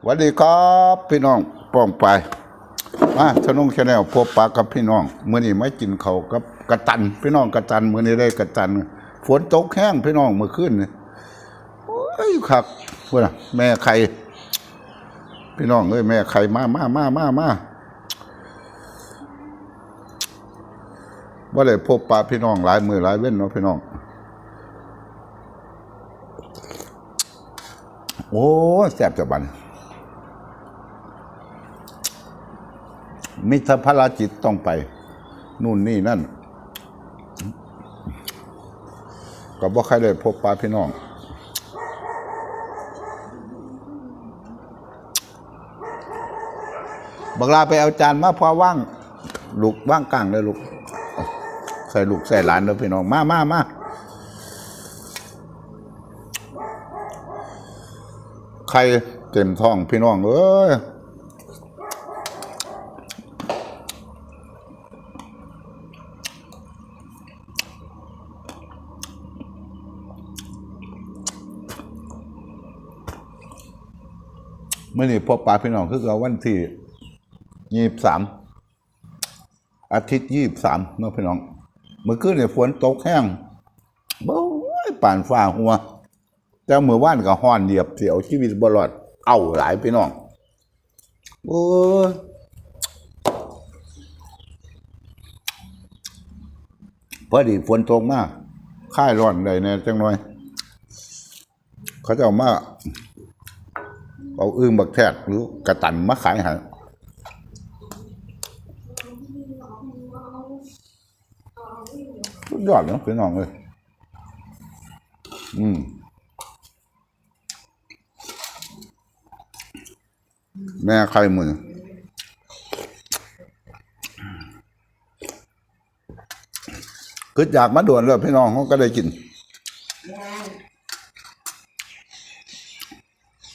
สวัสดีครับพี่น้องป้องไปมาชนงชาแนลพบปะกับพี่น้องมื้อนี้ไม่กินเขากับกระตัน พี่น้องกระตันมื้อนี้ได้กระตัน ฝนตกแห้งพี่น้องเมื่อคืนนี่โอ้ยครับเพื่อนะแม่ใครพี่น้องเอ้ยแม่ใครมามามามามาว่าได้พบปะพี่น้องหลายมือหลายเว้นเนาะพี่น้องโอ้แซ่บจังบัน มิตรพระจิตต้องไป นู่นนี่นั่น ก็บ่ใครได้พบปะพี่น้องบักลาไปเอาจานมาพอว่างลูกว่างกลางเลยลูกใส่ลูกใส่หลานแล้วพี่น้องมามามาใครเต็มท้องพี่น้องเอ้ย มื่อนี้พบปะพี่น้องคือเราวันที่ยี่สามอาทิตย์ยี่สามเนาะพี่น้อง เมื่อคืนเนี่ยฝนตกแห้งโอ้ยป่านฟ้าหัว แต่เมื่อวานก็ห้อนเหยียบเสียวชีวิตบรอด เอาหลายพี่น้องโอ้พอดีฝนตกมากค่ายร้อนได้แน่จังหน่อย เขาจะเอามา เอาอึ้งบักแทกหรือกระตันมาขายใหาสุดยอดเนาะพี่น้องเลยอืมแม่ใครมือคืออยากมาด่วนเลยพี่น้องเขาก็ได้กิน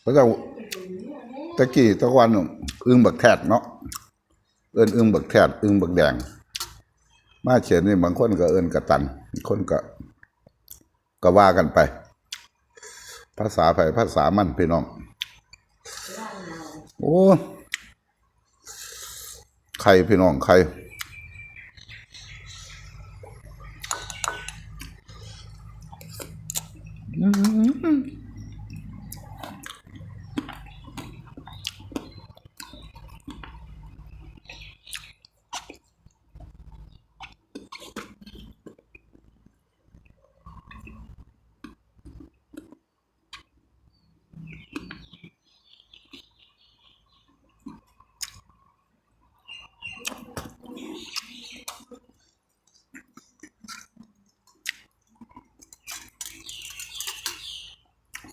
เพราะเรา ตะกี้ตะวันอึ้งบักแทดเนาะเอินอึ้งบักแทดอึ้งบักแดง มาเฉียนนี่บางคนก็เอินกระตันคนก็ก็ว่ากันไป ภาษาไผภาษามันพี่น้อง โอ้ใครพี่น้องใคร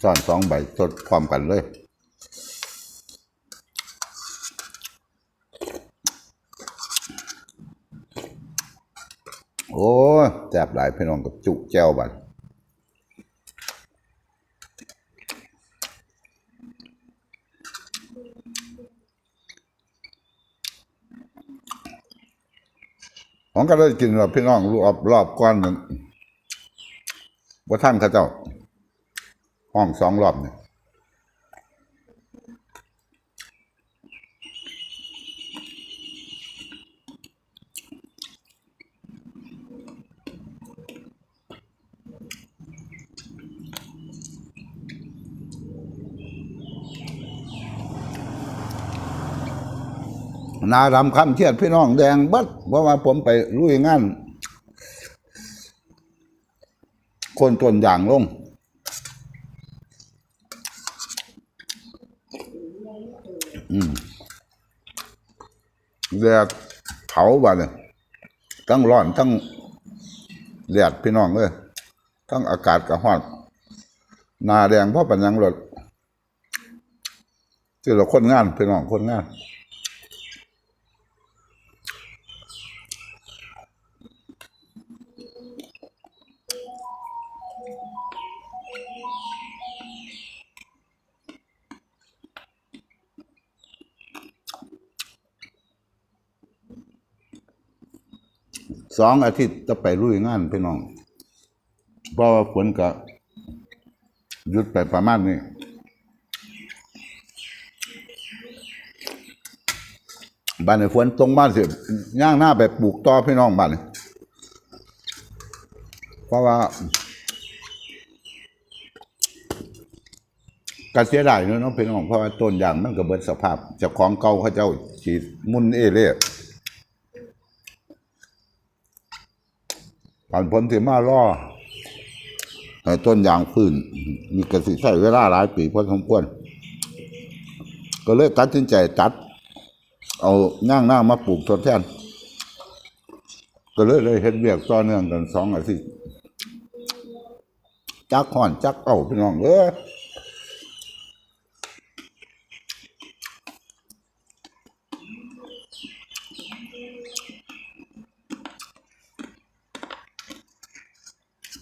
ซ่อนสองใบสดพร้อมกันเลยโอ้แซ่บหลายพี่น้องกับจุแจ้วบัดผมก็ได้กินแบบพี่น้องรอบรอบก้อนหนึ่งว่าท่านเขาเจ้า ห้องสองรอบเนี่ยนาดำคำเทียดพี่น้องแดงเบัดเพราะว่าผมไปลุยงาน คนต้นอย่างลง แดดเผาบานเลยทั้งร้อนทั้งแดดพี่น้องเลยทั้งอากาศกระหอดนาแดงเพราะปัญญังรถที่เราคนงานพี่น้องคนงาน สองอาทิตย์จะไปลุยงานพี่น้องเพราะว่าฝนก็หยุดไปประมาณนี้บ้านในฝนตรงบ้านสิย่างหน้าไปปลูกต่อพี่น้องบ้านเพราะว่าก็เสียดายเนอะเน้องพี่น้องเพราะว่าต้นยางมันก็เบิดสภาพเจ้าของเก่าเขาเจ้าฉีดมุนเอเล่ ผ่านผลสิมาล่อต้นยางพื้น มีกระสิใส่เวลาหลายปีพอสมควรก็เลยตัดสินใจตัด เอาย่างหน้ามาปลูกทดแทนก็เลยเลยเห็นเบียกต่อเนื่องกันสองอาทิตย์จักห่อนจักเอาพี่น้องเอ้ย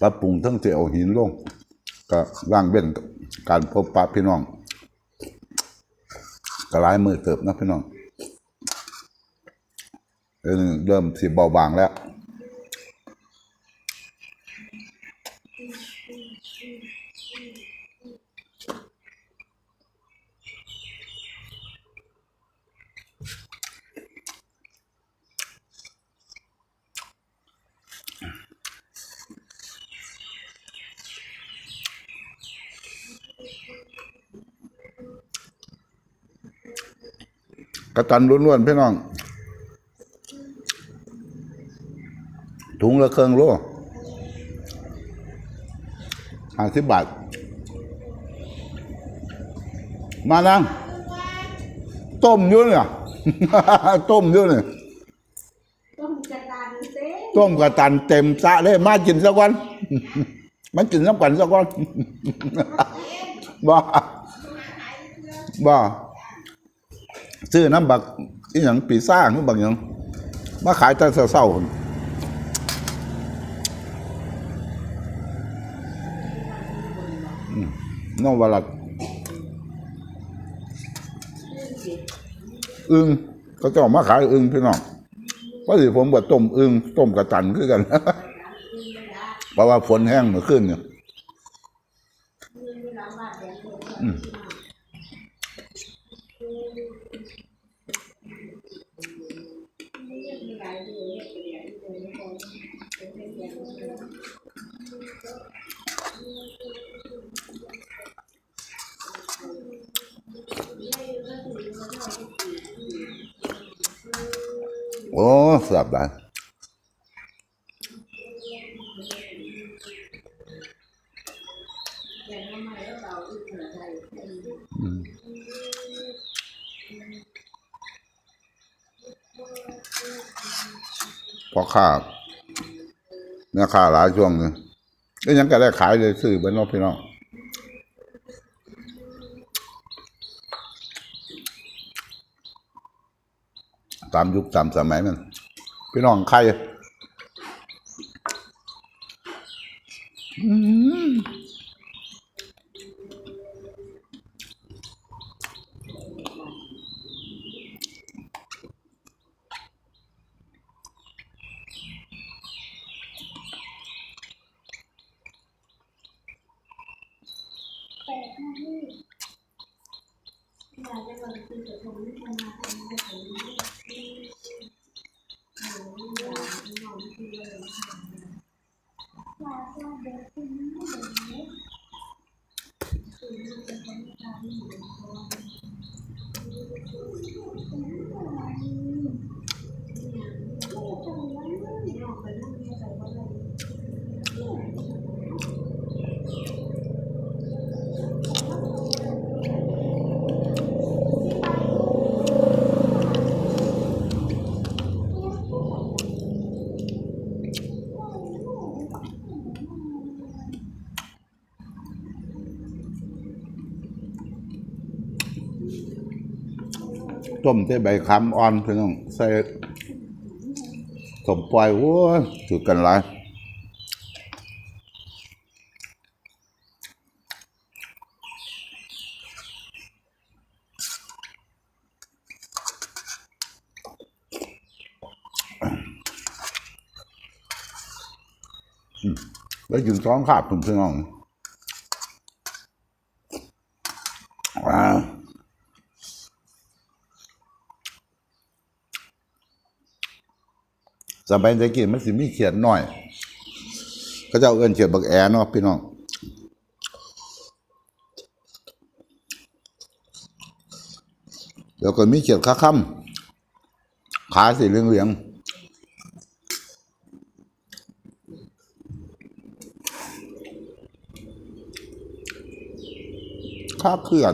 ปรับปรุงทั้งที่เอาหินลงก็ว่างเว้นการพบปะพี่น้องก็หลายมือเติบนะพี่น้องเออเริ่มสิเบาบางแล้ว กระตันล้วนๆพี่น้องถุงละเครื่องโลห้าสิบบาท มานังต้มอยุ่เนี่ยต้มอยุ่เนี่ยต้มกระดานเต้ต้มกระตันเต็มสะเลยมากินสักวัน มันกินน้ำกันสักวันบ้าบ้า ซื้อน้ำบักอีหยังปีซ่าหรือบักหยังมาขายแต่เศร้าๆพุ่นอืมน้องวลัดอึงเขาเจะมาขายอึงพี่น้องเพราะสิผมว่ต้มอึงต้มกระตันคือกันเพราะว่าฝนแห้งเมื่อคืนเนี่ย โอ้สียบได้พอขาเนื้อข้าหลายช่วงนึงก็ยังก็ได้ขายเลยซื้อเบนนอกพี่น้องตามยุคตามสมัยมัน พี่น้องใครอืม Yo te a. ต้มใส่ใบคำอ่อนพี่น้องใส่สมปล่อยโอ้ยถือกันหลายแล้วยืนซ้องขาบคุณพี่น้องว้าว สมัยตะกี้มันสิมีเขียดหน่อย ก็จะเจ้าเอินเขียดบักแอเนาะพี่น้องแล้วก็มีเขียดขาค่ำขาสีเหลืองๆขาเคลื่อน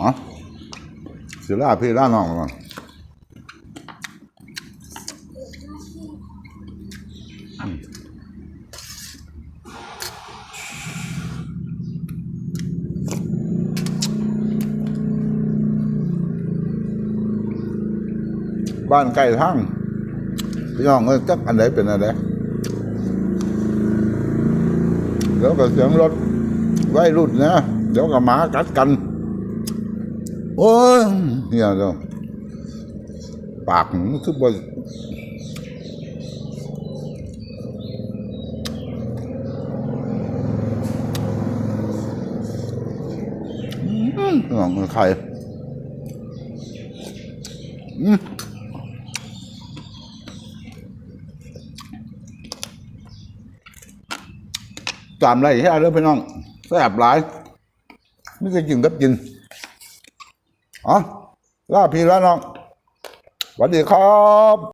อ๋อสิล่าพี่ล่าน้องก่อนบ้านใกล้ทั้งพี่น้องเอ้ยจักอันไหนเป็นอันไหนแล้วก็เสียงรถไว้รุ่นนะเดี๋ยวก็หมากัดกัน โอ้ยเนี่ยจ้าปากมันคือบ่อืมน้องมันไข่อืมตามไรแค่เรื่องพี่น้องแซ่บหลายไม่เคยกินกับกิน อ๋อลาพี่แล้วน้องสวัสดีครับ